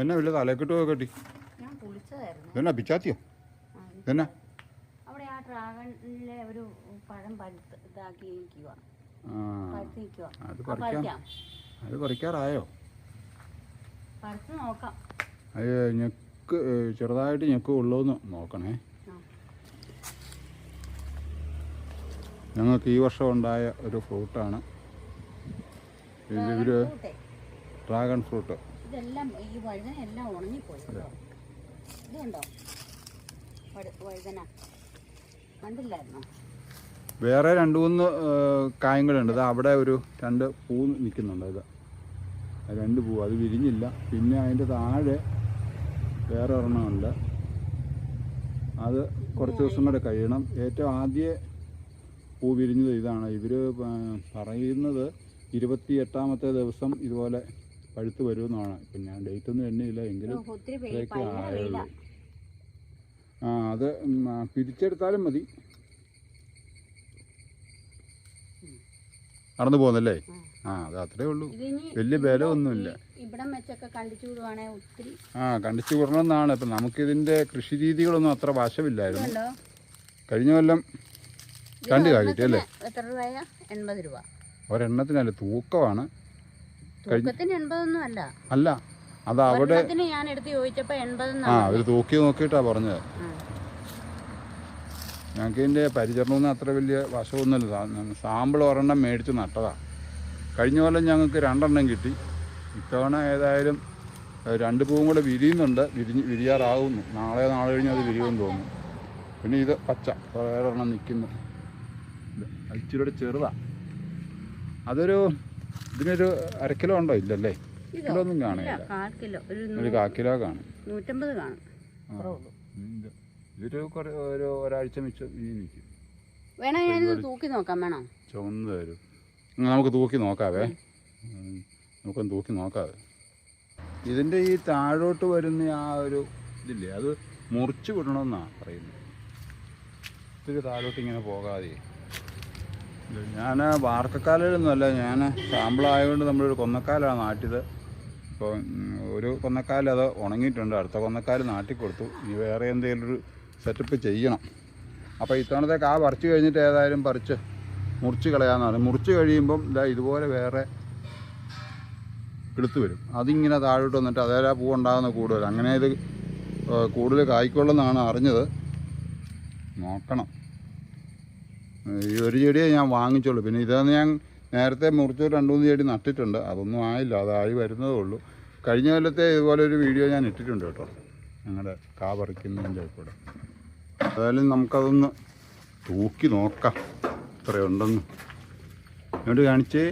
എന്നാ വല്ല തലക്കെട്ടോ കെട്ടി? ഞാൻ കുളിച്ചതായിരുന്നു. എന്നാ പിച്ചാത്തിയോ? ഇതെന്നാ അവിടെ ആ ഡ്രാഗണിലെ ഒരു പഴം പഴുത്ത് ഇതാക്കി നിൽക്കുക പഴുത്ത് നിൽക്കുക അത് പറിക്കാം. അത് പറിക്കാറായോ? പഴുത്ത് നോക്കാം. അത് ഞെക്ക് ചെറുതായിട്ട് ഞെക്ക് ഉള്ളൂന്ന് നോക്കണേ. ഞങ്ങൾക്ക് ഈ വർഷം ഉണ്ടായ ഒരു ഫ്രൂട്ടാണ്. Dragon fruit. ഇതെല്ലാം ഈ വഴുതന എല്ലാം ഉണങ്ങിപ്പോയി കേട്ടോ. ഇത് കണ്ടോ വഴു- വഴുതന. കണ്ടില്ലായിരുന്നോ? വേറെ രണ്ട് മൂന്ന് കായങ്ങളുണ്ട്. അത് അവിടെ ഒരു രണ്ട് പൂ നിൽക്കുന്നുണ്ട്. ഇത് അത് രണ്ട് പൂ. അത് വിരിഞ്ഞില്ല. പിന്നെ അതിന്റെ താഴെ വേറെ ഒരെണ്ണമുണ്ട് അത് കുറച്ച് ദിവസം കൂടെ കഴിയണം. ഏറ്റവും ആദ്യ പൂ വിരിഞ്ഞത് ഇതാണ്. ഇവർ പറയുന്നത് ഇരുപത്തി എട്ടാമത്തെ ദിവസം ഇതുപോലെ പഴുത്ത് വരുമെന്നാണ്. പിന്നെ ഞാൻ ഡേറ്റ് ഒന്നും എണ്ണിയില്ല. എങ്കിലും ഇത്രയൊക്കെ ആയുള്ളൂ. ആ അത് പിരിച്ചെടുത്താലും മതി. നടന്നു പോകുന്നല്ലേ? ആ. അത് അത്രേ ഉള്ളൂ. വലിയ വില ഒന്നുമില്ല. ആ കണ്ടിച്ചു വിടണമെന്നാണ്. ഇപ്പം നമുക്കിതിന്റെ കൃഷി രീതികളൊന്നും അത്ര വശമില്ലായിരുന്നു. കഴിഞ്ഞ കൊല്ലം കണ്ടു അല്ലേ എത്ര രൂപയാ? എൺപത് രൂപ. ഒരെണ്ണത്തിനല്ല തൂക്കമാണ്. അല്ല. അല്ല അത് അവിടെ ഞാൻ എടുത്ത് ചോദിച്ചപ്പോ ആ അവർ തൂക്കി നോക്കിട്ടാ പറഞ്ഞത്. ഞങ്ങൾക്ക് ഇതിന്റെ പരിചരണമൊന്നും അത്ര വലിയ വശമൊന്നുമില്ല. സാമ്പിൾ ഒരെണ്ണം മേടിച്ച് നട്ടതാണ് കഴിഞ്ഞ കൊല്ലം ഞങ്ങൾക്ക് രണ്ടെണ്ണം കിട്ടി. ഇത്തവണ ഏതായാലും രണ്ട് പൂവും കൂടെ വിരിയുന്നുണ്ട്. വിരിഞ്ഞ് വിരിയാറാവുന്നു. നാളെ നാളെ കഴിഞ്ഞ് അത് വിരിയുമെന്ന് തോന്നുന്നു. പിന്നെ ഇത് പച്ച വേറെ എണ്ണം നിൽക്കുന്നു ഇച്ചിരിയുടെ ചെറുതാണ് അതൊരു ഇതിനൊരു അര കിലോ ഉണ്ടോ? ഇല്ലല്ലേ? കിലോ. ഒന്നും കാണില്ല. ഒരു കാക്കിലോ കാ കിലോ കാണും. നൂറ്റമ്പത് കാണും. ഇതൊരു ഒരു ഒരാഴ്ച മിച്ചം നിൽക്കും വേണോ ഞാനിത് തൂക്കി നോക്കാം വേണോ? ചുവന്ന് തരും. നമുക്ക് തൂക്കി നോക്കാവേ. നമുക്കൊന്ന് തൂക്കി നോക്കാവേ. ഇതിന്റെ ഈ താഴോട്ട് വരുന്ന ആ ഒരു ഇതില്ലേ? അത് മുറിച്ച് വിടണമെന്നാണ് പറയുന്നത്. ഇത്തിരി താഴോട്ട് ഇങ്ങനെ പോകാതെ. ഞാൻ വാർക്കക്കാലൊന്നുമല്ല ഞാൻ സാമ്പിളായതുകൊണ്ട് നമ്മളൊരു കൊന്നക്കാലാണ് നാട്ടിയത്. ഇപ്പോൾ ഒരു കൊന്നക്കാൽ അത് ഉണങ്ങിയിട്ടുണ്ട് അടുത്ത കൊന്നക്കാൽ നാട്ടി കൊടുത്തു ഇനി വേറെ എന്തെങ്കിലും ഒരു സെറ്റപ്പ് ചെയ്യണം. അപ്പോൾ ഇത്തവണത്തേക്ക് ആ പറിച്ച് കഴിഞ്ഞിട്ട് ഏതായാലും പറിച്ച് മുറിച്ച് കളയാമെന്നാണ് മുറിച്ച് കഴിയുമ്പം ഇതാ ഇതുപോലെ വേറെ എടുത്തു വരും. അതിങ്ങനെ താഴോട്ട് വന്നിട്ട് അതേലാ പൂ ഉണ്ടാകുന്ന കൂടുതൽ. അങ്ങനെ ഇത് കൂടുതൽ കായ്ക്കൊള്ളുന്നാണ് അറിഞ്ഞത്. നോക്കണം. ഈ ഒരു ചെടിയെ ഞാൻ വാങ്ങിച്ചുള്ളൂ പിന്നെ ഇതാണ് ഞാൻ നേരത്തെ മുറിച്ച് രണ്ട് മൂന്ന് ചെടി നട്ടിട്ടുണ്ട്. അതൊന്നും ആയില്ല. അതായി വരുന്നതേ ഉള്ളൂ. കഴിഞ്ഞ കൊല്ലത്തെ ഇതുപോലെ ഒരു വീഡിയോ ഞാൻ ഇട്ടിട്ടുണ്ട് കേട്ടോ. ഞങ്ങളുടെ കാ പറിക്കുന്നതിന്റെ കൂടെ. ഏതായാലും നമുക്കതൊന്ന് തൂക്കി നോക്കാം. എത്രയുണ്ടെന്ന് എന്നോട് കാണിച്ചേ.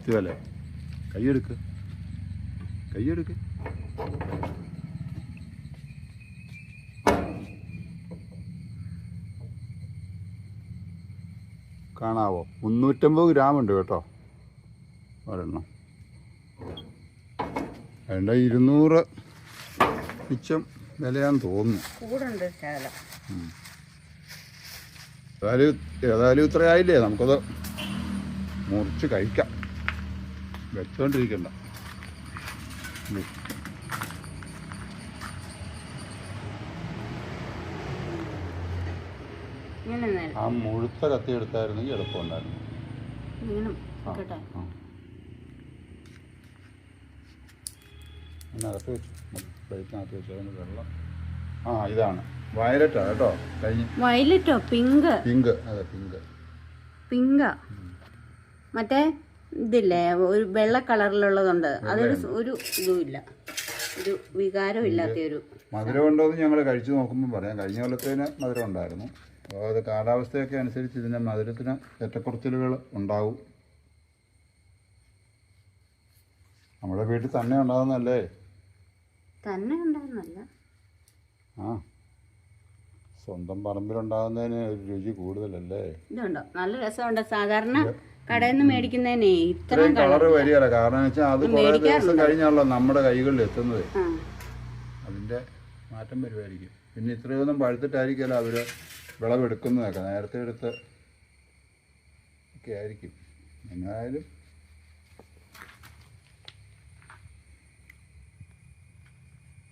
ഇതുപോലെ കൈയെടുക്ക് കൈയെടുക്ക് കാണാവോ? മുന്നൂറ്റമ്പത് ഗ്രാം ഉണ്ട് കേട്ടോ. ഒരെണ്ണം. അതിന്റെ ഇരുന്നൂറ് മിച്ചം വിലയാന്ന് തോന്നുന്നു. ഏതായാലും ഏതായാലും ഇത്രയായില്ലേ നമുക്കത് മുറിച്ച് കഴിക്കാം. വെച്ചോണ്ടിരിക്കണ്ട ഉം. ഇങ്ങനെ നേരം ആ മുഴുത്ത കത്തി എടുത്തായിരുന്നെങ്കിൽ എളുപ്പമുണ്ടായിരുന്നു അകത്ത് വെച്ചു. പ്ലേറ്റിനകത്ത് വെച്ചു അതിന് വെള്ളം. ആ ഇതാണ്. വയലറ്റാ കേട്ടോ. കഴിഞ്ഞ. വയലറ്റോ? പിങ്ക്. പിങ്ക്. അതെ പിങ്ക്. പിങ്കാ. മറ്റേ ഇതില്ലേ ഒരു വെള്ള കളറിലുള്ളതുണ്ട്. അതൊരു ഒരു ഇതുമില്ല. ഒരു വികാരം ഇല്ലാത്ത ഒരു മധുരം ഉണ്ടോ എന്ന് ഞങ്ങൾ കഴിച്ചു നോക്കുമ്പോൾ പറയാം. കഴിഞ്ഞ കൊല്ലത്തേന് മധുരം ഉണ്ടായിരുന്നു. അപ്പോൾ അത് കാലാവസ്ഥയൊക്കെ അനുസരിച്ച് ഇതിന്റെ മധുരത്തിന് ഏറ്റക്കുറച്ചിലുകൾ ഉണ്ടാവും. നമ്മുടെ വീട്ടിൽ തന്നെ ഉണ്ടാകുന്നല്ലേ തന്നെ ഉണ്ടാകുന്നല്ല ആ. സ്വന്തം പറമ്പിലുണ്ടാകുന്നതിന് ഒരു രുചി കൂടുതലല്ലേ? ഇതുണ്ടോ നല്ല രസമുണ്ട്. സാധാരണ കടയിൽ നിന്ന് മേടിക്കുന്നതിനെ ഇത്ര ഇത്രയും കളറ് വരികയല്ല. കാരണം വെച്ചാൽ അത് കുറേ ദിവസം കഴിഞ്ഞാണല്ലോ നമ്മുടെ കൈകളിൽ എത്തുന്നത്. അതിന്റെ മാറ്റം വരുമായിരിക്കും. പിന്നെ ഇത്രയൊന്നും പഴുത്തിട്ടായിരിക്കുമല്ലോ അവർ വിളവെടുക്കുന്നതൊക്കെ നേരത്തെ എടുത്ത് ഒക്കെ ആയിരിക്കും. എന്നായാലും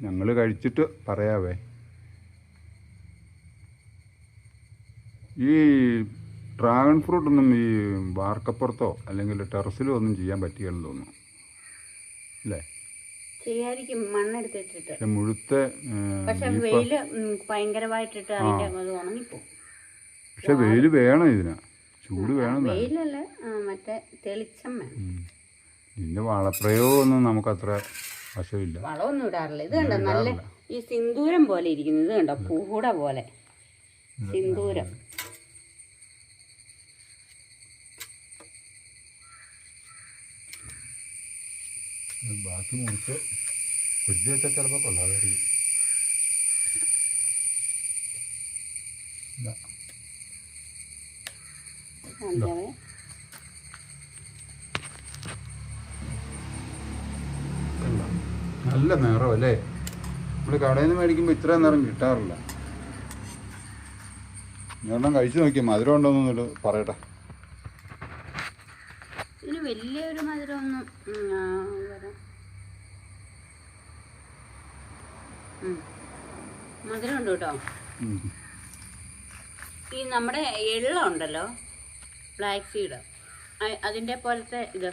ഞങ്ങൾ കഴിച്ചിട്ട് പറയാവേ. ഈ ഡ്രാഗൺ ഫ്രൂട്ടൊന്നും ഈ വാർക്കപ്പുറത്തോ അല്ലെങ്കിൽ ടെറസിലോ ഒന്നും ചെയ്യാൻ പറ്റുകയെന്ന് തോന്നുന്നു. അല്ലേ? മണ്ണെടുത്തിട്ടിട്ട്. പക്ഷെ മുഴുത്ത പക്ഷെ വെയിൽ ഉം, ഭയങ്കരമായിട്ടിട്ട് അതിന്റെ അത് ഉണങ്ങിപ്പോവും. പക്ഷെ വെയിൽ വേണം ഇതിന്. ചൂട് വേണം. വെയിലല്ല മറ്റേ തെളിച്ചം വേണം. ഉം. ഇതിന്റെ വളപ്രയോഗമൊന്നും നമുക്കത്ര വശമില്ല. വളമൊന്നും ഇടാറില്ല. ഇത് കണ്ടോ നല്ല ഈ സിന്ദൂരം പോലെ ഇരിക്കുന്നു. ഇത് കണ്ടോ പൂഹുട പോലെ. സിന്ദൂരം. ബാക്കി മുറിച്ച് ഫ്രിഡ്ജ് വെച്ചാൽ ചിലപ്പോൾ കൊള്ളാതായിരിക്കും. നല്ല നിറം അല്ലേ? നമ്മൾ കടയിൽ നിന്ന് മേടിക്കുമ്പോൾ ഇത്ര നേരം കിട്ടാറില്ല ഒരെണ്ണം കഴിച്ചു നോക്കിയാൽ മധുരം ഉണ്ടോന്നൊരു പറയട്ടെ. ഇതിന് വലിയൊരു മധുരമൊന്നും മധുരമുണ്ട് കേട്ടോ. ഉം. ഈ നമ്മുടെ എള്ള ഉണ്ടല്ലോ ബ്ലാക്ക് സീഡ് അതിന്റെ പോലത്തെ ഇത്.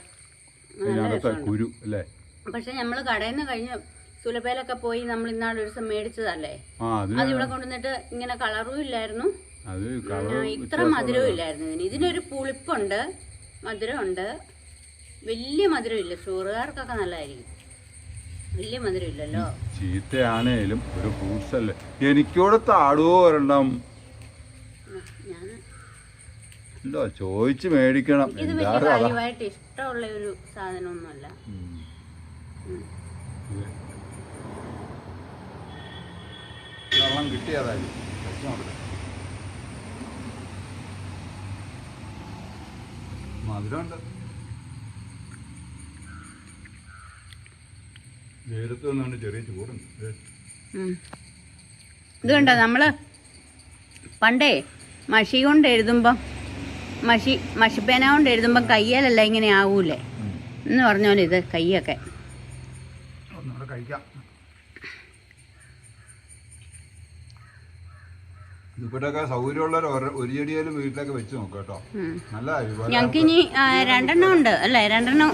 കുരു അല്ലേ? പക്ഷെ നമ്മൾ കടയിൽ നിന്ന് കഴിഞ്ഞ് സുലഭയിലൊക്കെ പോയി നമ്മൾ ഇന്നാൾ ഒരു ദിവസം മേടിച്ചതല്ലേ? അത് ഇവിടെ കൊണ്ടുവന്നിട്ട് ഇങ്ങനെ കളറും ഇല്ലായിരുന്നു. ഇത്ര മധുരവും ഇല്ലായിരുന്നു ഇതിന്. ഇതിനൊരു പുളിപ്പുണ്ട് മധുരമുണ്ട്. വലിയ മധുരമില്ല. ചോറുകാർക്കൊക്കെ നല്ലതായിരിക്കും. വലിയ മധുരമില്ലല്ലോ. ചീത്തയാണേലും ഒരു ഫ്രൂട്ട്സ് അല്ലേ എനിക്കൂടെ താടുവോ ഒരെണ്ണം ഞാൻ ഇല്ലോ ചോദിച്ച് മേടിക്കണം. കാര്യമായിട്ട് ഇഷ്ടമുള്ള ഒരു സാധനമൊന്നുമല്ല. വെള്ളം കിട്ടിയതായി. മധുരമുണ്ട്. നിന്നുകൊണ്ട് ചെറിയ ചൂടുണ്ട്. ഇത് കണ്ടോ നമ്മൾ? പണ്ടേ മഷി കൊണ്ട് എഴുതുമ്പം മഷി മഷിപ്പേന കൊണ്ട് എഴുതുമ്പം കയ്യാലല്ല ഇങ്ങനെ ആവൂലേ? എന്ന് പറഞ്ഞ പോലെ ഇത് സൗകര്യമുള്ളവർ ഒരു- ചെടിയാലും വീട്ടിലൊക്കെ വെച്ച് നോക്കാം കേട്ടോ. നല്ല ഇതുപോലെ ഞങ്ങൾക്ക് ഇനി രണ്ടെണ്ണം ഉണ്ട്. അല്ലേ? രണ്ടെണ്ണം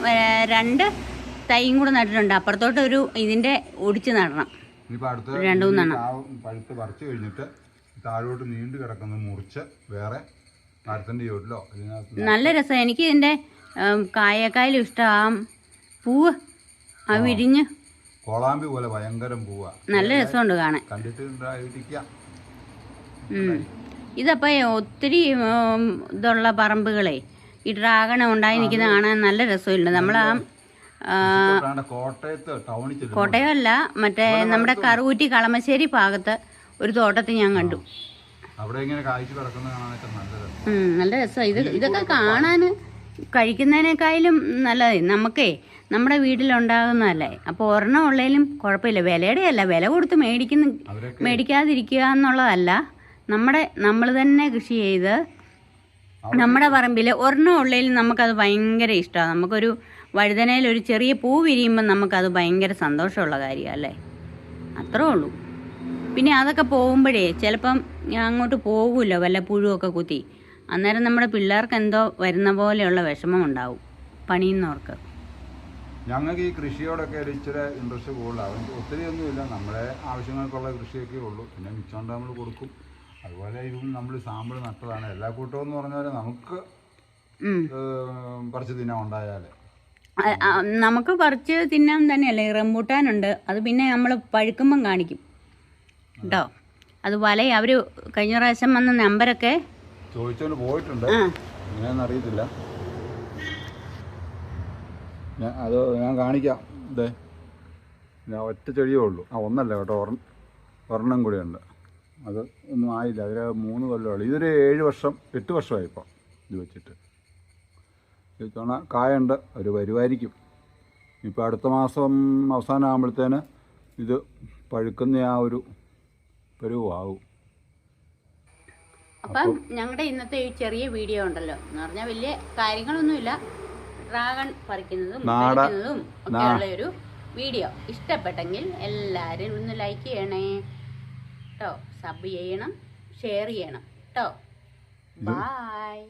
രണ്ട് തൈയും കൂടെ നട്ടിട്ടുണ്ട്. അപ്പുറത്തോട്ട് ഒരു ഇതിന്റെ ഒടിച്ച് നടണം. രണ്ട് മൂന്നെണ്ണം. പഴുത്ത് പറിച്ചു കഴിഞ്ഞിട്ട് താഴോട്ട് നീണ്ടു കിടക്കുന്ന മുറിച്ച് വേറെ മരത്തിന്റെ നല്ല രസം. എനിക്ക് ഇതിന്റെ കായക്കായാലും ഇഷ്ടം. ആ പൂവ് ആ വിരിഞ്ഞ് കോളാമ്പി പോലെ ഭയങ്കരം പൂവ. നല്ല രസമുണ്ട് കാണാൻ. ഇതപ്പോ ഒത്തിരി ഇതുള്ള പറമ്പുകളെ ഈ ഡ്രാഗൺ ഉണ്ടായി നിൽക്കുന്ന കാണാൻ നല്ല രസമില്ല നമ്മൾ ആ ആ, അല്ല മറ്റേ നമ്മുടെ കറുകൂറ്റി കളമശ്ശേരി ഭാഗത്ത് ഒരു തോട്ടത്തിൽ ഞാൻ കണ്ടു. നല്ല രസം. ഇത് ഇതൊക്കെ കാണാൻ കഴിക്കുന്നതിനേക്കാളും നല്ലത്. നമുക്കേ നമ്മുടെ വീട്ടിലുണ്ടാകുന്നതല്ലേ. അപ്പോൾ ഒരെണ്ണം ഉള്ളതിലും കുഴപ്പമില്ല. വിലയുടെ അല്ല വില കൊടുത്ത് മേടിക്കുന്ന മേടിക്കാതിരിക്കുക എന്നുള്ളതല്ല. നമ്മുടെ നമ്മൾ തന്നെ കൃഷി ചെയ്ത് നമ്മുടെ പറമ്പിൽ ഒരെണ്ണം ഉള്ളതിൽ നമുക്കത് ഭയങ്കര ഇഷ്ടമാണ് നമുക്കൊരു വഴുതനയിൽ ഒരു ചെറിയ പൂ വിരിയുമ്പോൾ നമുക്കത് ഭയങ്കര സന്തോഷമുള്ള കാര്യമാണ് അല്ലേ? അത്രേ ഉള്ളൂ. പിന്നെ അതൊക്കെ പോകുമ്പോഴേ ചിലപ്പം ഞാൻ അങ്ങോട്ട് പോകില്ല വല്ല പുഴുവൊക്കെ കുത്തി. അന്നേരം നമ്മുടെ പിള്ളേർക്ക് എന്തോ വരുന്ന പോലെയുള്ള വിഷമം ഉണ്ടാവും പണിയുന്നവർക്ക്. ഞങ്ങൾക്ക് ഈ കൃഷിയോടൊക്കെ ഒരു ഇച്ചിരി ഇൻട്രസ്റ്റ് കൂടുതലാണ് ഒത്തിരി ഒന്നുമില്ല നമ്മുടെ ആവശ്യങ്ങൾക്കുള്ള കൃഷിയൊക്കെ ഉള്ളൂ. പിന്നെ മിച്ചമുണ്ട് നമ്മൾ കൊടുക്കും. അതുപോലെ ഇതും നമ്മൾ സാമ്പിൾ നട്ടതാണ്. എല്ലാ കൂട്ടവും എന്ന് പറഞ്ഞാൽ നമുക്ക് കുറച്ച് ദിനം ഉണ്ടായാലേ. നമുക്ക് പറിച്ച് തിന്നാൻ തന്നെയല്ലേ റംബൂട്ടാനുണ്ട് അത് പിന്നെ നമ്മൾ പഴുക്കുമ്പം കാണിക്കും. കേട്ടോ? അത് വല അവർ കഴിഞ്ഞ പ്രാവശ്യം വന്ന നമ്പരൊക്കെ ചോദിച്ചോണ്ട് പോയിട്ടുണ്ട്. എങ്ങനെയാണെന്ന് അറിയത്തില്ല. അത് ഞാൻ കാണിക്കാം. ഇതേ ഞാൻ ഒറ്റ ചെടിയേ ഉള്ളൂ. ആ ഒന്നല്ല കേട്ടോ. ഒരെണ്ണം കൂടെ ഉണ്ട്. അത് ഒന്നും ആയില്ല. അതിൽ മൂന്ന് കൊല്ലമുള്ളൂ ഇതൊരു ഏഴ് വർഷം എട്ട് വർഷമായി ഇപ്പോൾ ഇത് വെച്ചിട്ട്. ഇത്തവണ കായുണ്ട് അവർ വരുമായിരിക്കും ഇപ്പോൾ അടുത്ത മാസം അവസാനമാകുമ്പോഴത്തേന് ഇത് പഴുക്കുന്ന ആ ഒരു പരുവാകും അപ്പം ഞങ്ങളുടെ ഇന്നത്തെ ഈ ചെറിയ വീഡിയോ ഉണ്ടല്ലോ. എന്ന് പറഞ്ഞാൽ വലിയ കാര്യങ്ങളൊന്നുമില്ല. ഡ്രാഗൺ പറിക്കുന്നതും പറിക്കുന്നതും ഒക്കെയുള്ള ഒരു വീഡിയോ. ഇഷ്ടപ്പെട്ടെങ്കിൽ എല്ലാവരും ഒന്ന് ലൈക്ക് ചെയ്യണേ. കേട്ടോ സബ് ചെയ്യണം ഷെയർ ചെയ്യണം. കേട്ടോ ബായ്.